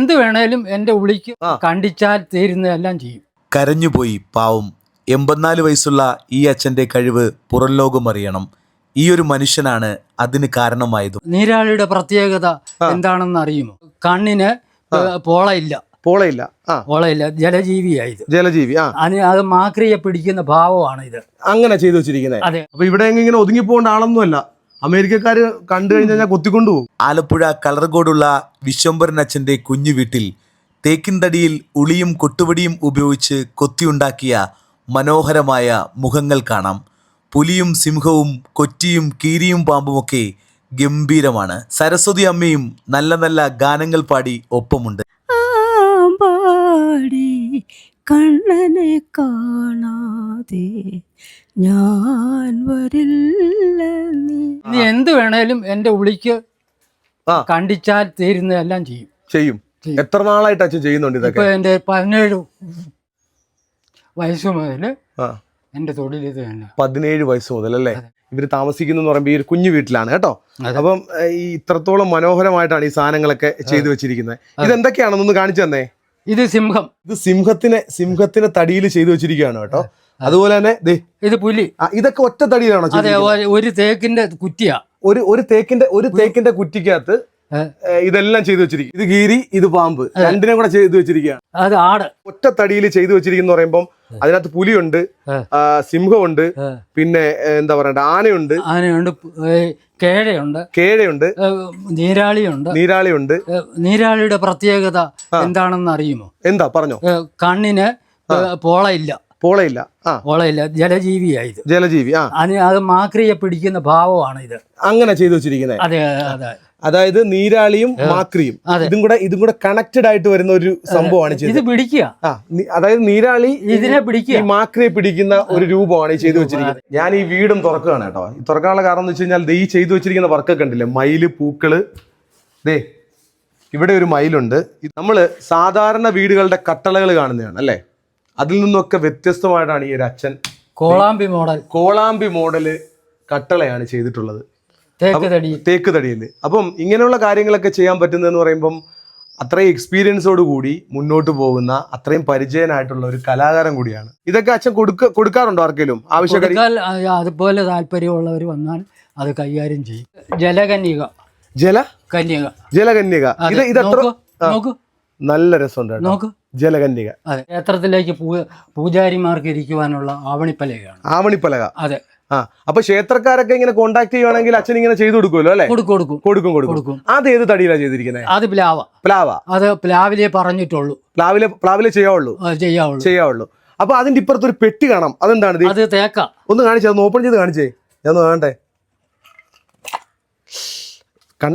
എന്ത് വേണേലും എന്റെ ഉള്ളിക്ക്. കണ്ടിച്ചാൽ തീരുന്നതെല്ലാം ചെയ്യും. കരഞ്ഞുപോയി പാവം. എൺപത്തിനാല് വയസ്സുള്ള ഈ അച്ഛന്റെ കഴിവ് പുറം ലോകം അറിയണം. ഈ ഒരു മനുഷ്യനാണ് അതിന് കാരണമായത്. നീരാളിയുടെ പ്രത്യേകത എന്താണെന്ന് അറിയുമോ? കണ്ണിന് പോളയില്ല. പോളയില്ല. ആ. പോളയില്ല. ജലജീവിയായി ജലജീവി ആ. അതിന് അത് മാക്രിയെ പിടിക്കുന്ന ഭാവമാണ് ഇത് അങ്ങനെ ചെയ്തു വെച്ചിരിക്കുന്നത് അതെ. അപ്പൊ ഇവിടെ ഇങ്ങനെ ഒതുങ്ങിപ്പോകേണ്ട ആളൊന്നുമല്ല. അമേരിക്കക്കാര് കണ്ടു കഴിഞ്ഞാൽ കൊത്തിക്കൊണ്ടു പോകും ആലപ്പുഴ കളർകോടുള്ള വിശ്വംഭരൻ അച്ഛന്റെ കുഞ്ഞു വീട്ടിൽ തേക്കിൻതടിയിൽ ഉളിയും കൊട്ടുപടിയും ഉപയോഗിച്ച് കൊത്തിയുണ്ടാക്കിയ മനോഹരമായ മുഖങ്ങൾ കാണാം. പുലിയും സിംഹവും കൊറ്റിയും കീരിയും പാമ്പുമൊക്കെ ഗംഭീരമാണ്. സരസ്വതി അമ്മയും നല്ല നല്ല ഗാനങ്ങൾ പാടി ഒപ്പമുണ്ട്. ആമ്പാടി കണ്ണനെ കാണാതെ ഞാൻ വരില്ല നീ. എന്ത് വേണേലും എന്റെ ഉളിക്ക് ആ. കണ്ടിച്ചാൽ തീരുന്നതെല്ലാം ചെയ്യും. ചെയ്യും. ചെയ്യും. എത്ര നാളായിട്ട് അച്ഛൻ ചെയ്യുന്നുണ്ട് ഇപ്പൊ ഇതൊക്കെ എന്റെ പതിനേഴ് വയസ്സ് മുതൽ ആ. എന്റെ തൊഴിൽ ഇത് തന്നെ. പതിനേഴ് വയസ്സ് മുതൽ അല്ലേ. ഇവർ താമസിക്കുന്നു പറയുമ്പോൾ ഈ ഒരു കുഞ്ഞു വീട്ടിലാണ് കേട്ടോ. അതെ. അപ്പം ഏഹ്, ഈ ഇത്രത്തോളം മനോഹരമായിട്ടാണ് ഈ സാധനങ്ങളൊക്കെ ചെയ്തു വെച്ചിരിക്കുന്നത്. ഇതെന്തൊക്കെയാണെന്നൊന്ന് കാണിച്ചു തന്നെ. ഇത് സിംഹം. ഇത് സിംഹത്തിനെ സിംഹത്തിനെ തടിയിൽ ചെയ്തു വെച്ചിരിക്കുകയാണ് കേട്ടോ. അതുപോലെ തന്നെ ഇത് പുലി. ഇതൊക്കെ ഒറ്റ തടിയിലാണോ അതെ ഒരു- തേക്കിന്റെ കുറ്റിയാ. ഒരു ഒരു തേക്കിന്റെ ഒരു തേക്കിന്റെ കുറ്റിക്കകത്ത് ഇതെല്ലാം ചെയ്തു വെച്ചിരിക്കും. ഇത് ഗീരി ഇത് പാമ്പ്. രണ്ടിനെ കൂടെ ചെയ്തു വെച്ചിരിക്കുകയാണ്. അത് ആട്. ഒറ്റ തടിയിൽ ചെയ്തു വെച്ചിരിക്കുന്ന പറയുമ്പോൾ അതിനകത്ത് പുലിയുണ്ട് സിംഹമുണ്ട് പിന്നെ എന്താ പറയണ്ട ആനയുണ്ട് ആനയുണ്ട് കേഴയുണ്ട് കേഴയുണ്ട് നീരാളിയുണ്ട് നീരാളിയുണ്ട്. നീരാളിയുടെ പ്രത്യേകത എന്താണെന്ന് അറിയുമോ? എന്താ പറഞ്ഞോ. കണ്ണിന് പോളയില്ല. പോളയില്ല പോളയില്ല ജലജീവിയായത്. ജലജീവി ആ. അത് മാക്രിയെ പിടിക്കുന്ന ഭാവമാണ് ഇത് അങ്ങനെ ചെയ്തു വെച്ചിരിക്കുന്നത് അതെ അതെ. അതായത് നീരാളിയും മാക്രിയും. ഇതും കൂടെ ഇതും കൂടെ കണക്റ്റഡ് ആയിട്ട് വരുന്ന ഒരു സംഭവമാണ് ഇത് ചെയ്തത്. പിടിക്കുക. അതായത് നീരാളി ഇതിനെ ഇതിനെ ഈ പിടിക്കുക മാക്രിയെ പിടിക്കുന്ന ഒരു രൂപമാണ് ഈ ചെയ്തു വെച്ചിരിക്കുന്നത്. ഞാൻ ഈ വീടും തുറക്കുകയാണ് കേട്ടോ. ഈ തുറക്കാനുള്ള കാരണം എന്ന് വെച്ച് കഴിഞ്ഞാൽ ദേ ഈ ചെയ്തു വെച്ചിരിക്കുന്ന വർക്കൊക്കെ ഉണ്ടല്ലേ? മയിൽ പൂക്കൾ. ദേ ഇവിടെ ഒരു മയിലുണ്ട്. ഇത് നമ്മൾ സാധാരണ വീടുകളുടെ കട്ടളകൾ കാണുന്നതാണ് അല്ലേ? അതിൽ നിന്നൊക്കെ വ്യത്യസ്തമായിട്ടാണ് ഈ ഒരു അച്ഛൻ കോളാമ്പി മോഡൽ. കോളാമ്പി മോഡൽ കട്ടളയാണ് ചെയ്തിട്ടുള്ളത്. തേക്ക് തടി. തേക്ക് തടിയിൽ അപ്പം ഇങ്ങനെയുള്ള കാര്യങ്ങളൊക്കെ ചെയ്യാൻ പറ്റുന്നതെന്ന് പറയുമ്പം അത്രയും എക്സ്പീരിയൻസോട് കൂടി മുന്നോട്ട് പോകുന്ന അത്രയും പരിചയനായിട്ടുള്ള ഒരു കലാകാരൻ കൂടിയാണ്. ഇതൊക്കെ അച്ഛൻ കൊടുക്ക കൊടുക്കാറുണ്ടോ ആർക്കെങ്കിലും ആവശ്യക്കാരി അതുപോലെ താല്പര്യമുള്ളവർ വന്നാൽ അത് കൈകാര്യം ചെയ്യും. ജലകന്യക. ജല? കന്യക. ജലകന്യക. ഇത് ഇത് എത്ര നോക്കൂ, നല്ല രസമുണ്ട് നോക്ക് നോക്കൂ. ജലകന്യക. അതെ. ക്ഷേത്രത്തിലേക്ക് പൂജാരിമാർക്ക് ഇരിക്കുവാനുള്ള ആവണിപ്പലകയാണ് ആവണിപ്പലക. അതെ. ആ അപ്പൊ ക്ഷേത്രക്കാരൊക്കെ ഇങ്ങനെ കോണ്ടാക്ട് ചെയ്യുവാണെങ്കിൽ അച്ഛൻ ഇങ്ങനെ ചെയ്തു കൊടുക്കുമല്ലോ അല്ലെ? കൊടുക്കും കൊടുക്കും. കൊടുക്കും കൊടുക്കും. അത് ഏത് തടിയിലാണ് ചെയ്തിരിക്കുന്നത് അത് പ്ലാവ. പ്ലാവ. അത് പ്ലാവിലെ പറഞ്ഞിട്ടുള്ളൂ. പ്ലാവിലെ പ്ലാവിലെ ചെയ്യാവുള്ളൂ. ചെയ്യാവുള്ളൂ. ചെയ്യാവുള്ളൂ. അപ്പൊ അതിന്റെ ഇപ്പുറത്ത് ഒരു പെട്ടി കാണാം. അതെന്താണ് അത് തേക്ക. ഒന്ന് കാണിച്ചേ ഒന്ന് ഓപ്പൺ ചെയ്ത് കാണിച്ചേ. ഞാൻ കാണട്ടെ.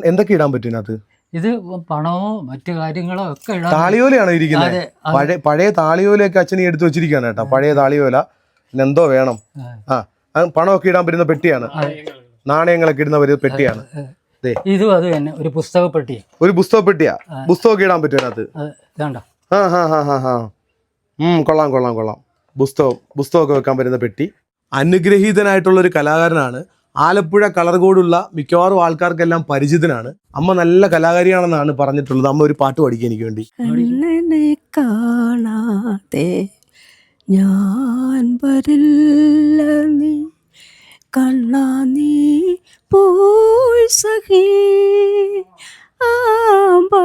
എന്തൊക്കെ ഇടാൻ പറ്റും അത് ഇത് പണമോ മറ്റു കാര്യങ്ങളോ ഒക്കെ താളിയോലയാണോ ഇരിക്കുന്നത് പഴയ പഴയ താളിയോലയൊക്കെ അച്ഛനെ എടുത്തു വെച്ചിരിക്കുകയാണ് കേട്ടോ. പഴയ താളിയോല. എന്തോ വേണം. ആ. പണമൊക്കെ ഇടാൻ പറ്റുന്ന പെട്ടിയാണ്. നാണയങ്ങളൊക്കെ ഇടുന്ന ഒരു പെട്ടിയാണ്. ദേ. ഇതും അത് തന്നെ ഒരു പുസ്തകപ്പെട്ടി ഒരു പുസ്തക പെട്ടിയാ. പുസ്തകമൊക്കെ ഇടാൻ പറ്റും അതിനകത്ത്? അത് ആ ഹാ ഹാ ഹാ ഹാ. ഉം കൊള്ളാം കൊള്ളാം കൊള്ളാം. പുസ്തകം പുസ്തകമൊക്കെ വെക്കാൻ പറ്റുന്ന പെട്ടി. അനുഗ്രഹീതനായിട്ടുള്ള ഒരു കലാകാരനാണ്. ആലപ്പുഴ കളർ കളർകോടുള്ള മിക്കവാറും ആൾക്കാർക്കെല്ലാം പരിചിതനാണ്. അമ്മ നല്ല കലാകാരിയാണെന്നാണ് പറഞ്ഞിട്ടുള്ളത്. അമ്മ ഒരു പാട്ട് പഠിക്കാൻ എനിക്ക് വേണ്ടി. കാണാതെ ഞാൻ വരില്ല നീ കണ്ണാ നീ പോയി സഖി. ആമ്പാടി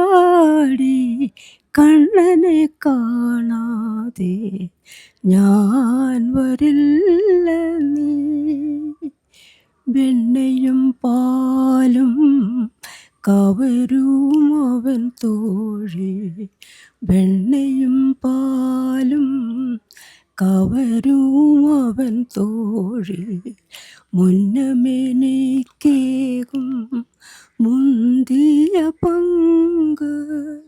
കണ്ണനെ കാണാതെ ഞാൻ വരില്ല നീ. വെണ്ണയും പാലും കവരും അവൻ തോഴി. വെണ്ണയും പാലും കവരും അവൻ തോഴി മുന്നമെനിക്കേകും മുന്തിയ പങ്ക്.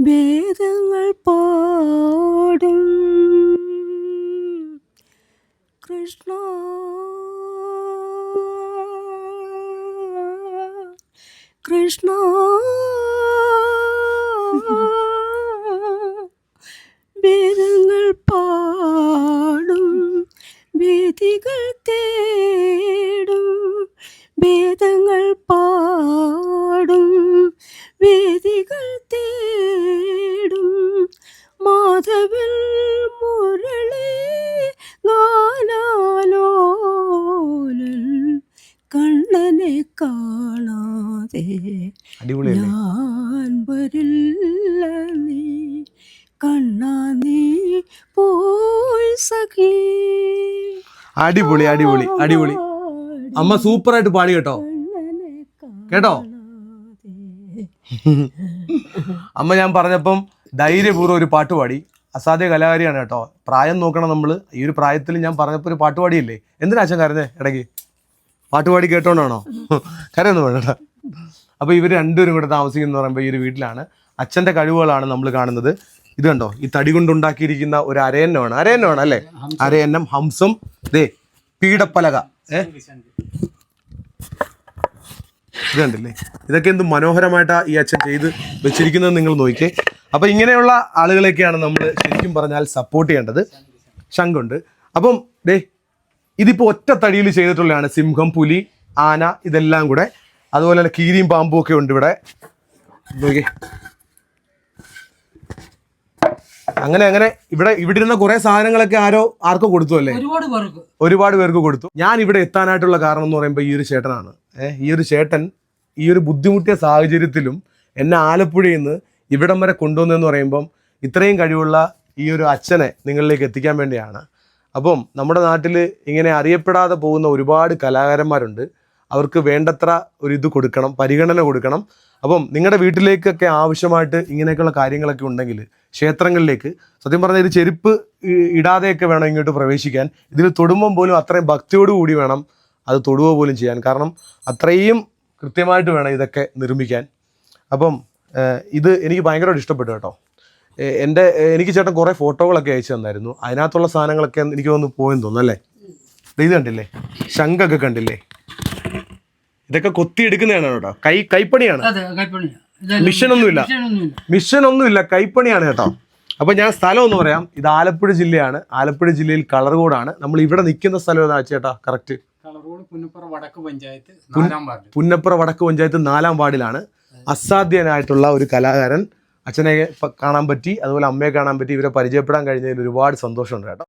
വേദങ്ങൾ പാടും. കൃഷ്ണ. കൃഷ്ണ. വേദികൾ തേടും. മാധവൻ മുരളി ഗാനാലോലൻ കണ്ണനെ കാണാതെ ഞാൻ വരില്ല നീ. കണ്ണാ നീ പോയി സഖി. അടിപൊളി അടിപൊളി അടിപൊളി. അമ്മ സൂപ്പറായിട്ട് പാടി കേട്ടോ. കേട്ടോ? അമ്മ ഞാൻ പറഞ്ഞപ്പം ധൈര്യപൂർവം ഒരു പാട്ട് പാടി. അസാധ്യ കലാകാരിയാണ് കേട്ടോ. പ്രായം നോക്കണം നമ്മൾ ഈ ഒരു പ്രായത്തിൽ ഞാൻ പറഞ്ഞപ്പോൾ ഒരു പാട്ട് പാടിയില്ലേ? എന്തിനാ അച്ഛൻ കരഞ്ഞേ ഇടയ്ക്ക്? പാട്ട് പാടി കേട്ടോണ്ടാണോ? കരയൊന്നും വേണ്ട. അപ്പോൾ ഇവർ രണ്ടുപേരും കൂടെ താമസിക്കുന്ന പറയുമ്പോൾ ഈ ഒരു വീട്ടിലാണ്. അച്ഛന്റെ കഴിവുകളാണ് നമ്മൾ കാണുന്നത്. ഇത് കണ്ടോ? ഈ തടി കൊണ്ടുണ്ടാക്കിയിരിക്കുന്ന ഒരു അരയന്നമാണ്. അരയന്നമാണ് അല്ലേ? അരയന്നം ഹംസം. ദേ പീഡപ്പലക ഏ? ഇത് കണ്ടില്ലേ? ഇതൊക്കെ എന്ത് മനോഹരമായിട്ടാണ് ഈ അച്ഛൻ ചെയ്ത് വെച്ചിരിക്കുന്നത് നിങ്ങൾ നോക്കിയേ അപ്പൊ ഇങ്ങനെയുള്ള ആളുകളെയൊക്കെയാണ് നമ്മൾ ശരിക്കും പറഞ്ഞാൽ സപ്പോർട്ട് ചെയ്യേണ്ടത്. ശങ്കുണ്ട്. അപ്പം ഡേ ഇതിപ്പോ ഒറ്റ തടിയിൽ ചെയ്തിട്ടുള്ളതാണ് സിംഹം പുലി ആന ഇതെല്ലാം കൂടെ. അതുപോലെ തന്നെ കീരിയും പാമ്പും ഒക്കെ ഉണ്ട് ഇവിടെ. നോക്കിയേ അങ്ങനെ അങ്ങനെ. ഇവിടെ ഇവിടെ ഇരുന്ന കുറെ സാധനങ്ങളൊക്കെ ആരോ ആർക്കോ കൊടുത്തു അല്ലേ? ഒരുപാട് പേർക്ക്. ഒരുപാട് പേർക്ക് കൊടുത്തു. ഞാൻ ഇവിടെ എത്താനായിട്ടുള്ള കാരണം എന്ന് പറയുമ്പോൾ ഈ ഒരു ചേട്ടനാണ്. ഏഹ് ഈ ഒരു ചേട്ടൻ ഈ ഒരു ബുദ്ധിമുട്ടിയ സാഹചര്യത്തിലും എന്നെ ആലപ്പുഴയിൽ നിന്ന് ഇവിടം വരെ കൊണ്ടുവന്നെന്ന് പറയുമ്പം ഇത്രയും കഴിവുള്ള ഈ ഒരു അച്ഛനെ നിങ്ങളിലേക്ക് എത്തിക്കാൻ വേണ്ടിയാണ്. അപ്പം നമ്മുടെ നാട്ടിൽ ഇങ്ങനെ അറിയപ്പെടാതെ പോകുന്ന ഒരുപാട് കലാകാരന്മാരുണ്ട്. അവർക്ക് വേണ്ടത്ര ഒരു ഇത് കൊടുക്കണം പരിഗണന കൊടുക്കണം. അപ്പം നിങ്ങളുടെ വീട്ടിലേക്കൊക്കെ ആവശ്യമായിട്ട് ഇങ്ങനെയൊക്കെയുള്ള കാര്യങ്ങളൊക്കെ ഉണ്ടെങ്കിൽ ക്ഷേത്രങ്ങളിലേക്ക് സത്യം പറഞ്ഞാൽ ഇത് ചെരുപ്പ് ഇടാതെയൊക്കെ വേണം ഇങ്ങോട്ട് പ്രവേശിക്കാൻ. ഇതിൽ തൊടുമ്പം പോലും അത്രയും ഭക്തിയോടുകൂടി വേണം അത് തൊടുക പോലും ചെയ്യാൻ. കാരണം അത്രയും കൃത്യമായിട്ട് വേണം ഇതൊക്കെ നിർമ്മിക്കാൻ. അപ്പം ഇത് എനിക്ക് ഭയങ്കരമായിട്ട് ഇഷ്ടപ്പെട്ടു കേട്ടോ. എന്റെ എനിക്ക് ചേട്ടൻ കുറേ ഫോട്ടോകളൊക്കെ അയച്ചു തന്നായിരുന്നു. അതിനകത്തുള്ള സാധനങ്ങളൊക്കെ എനിക്ക് തോന്നുന്നു പോയെന്ന് തോന്നുന്നു അല്ലേ? ഇത് കണ്ടില്ലേ? ശംഖൊക്കെ കണ്ടില്ലേ? ഇതൊക്കെ കൊത്തി എടുക്കുന്നതാണ് കേട്ടോ. കൈ കൈപ്പണിയാണ്. മിഷൻ ഒന്നുമില്ല മിഷൻ ഒന്നുമില്ല കൈപ്പണിയാണ് കേട്ടോ. അപ്പൊ ഞാൻ സ്ഥലം ഒന്ന് പറയാം. ഇത് ആലപ്പുഴ ജില്ലയാണ്. ആലപ്പുഴ ജില്ലയിൽ കളർകോടാണ് നമ്മൾ ഇവിടെ നിൽക്കുന്ന സ്ഥലം ഏതാ ചേട്ടാ? കറക്റ്റ്. പുന്നപ്പുറ വടക്ക് പഞ്ചായത്ത് നാലാം വാർഡ് പുന്നപ്പുറ വടക്ക് പഞ്ചായത്ത് നാലാം വാർഡിലാണ്. അസാധ്യനായിട്ടുള്ള ഒരു കലാകാരൻ അച്ഛനെ കാണാൻ പറ്റി അതുപോലെ അമ്മയെ കാണാൻ പറ്റി. ഇവരെ പരിചയപ്പെടാൻ കഴിഞ്ഞതിൽ ഒരുപാട് സന്തോഷമുണ്ട് കേട്ടോ.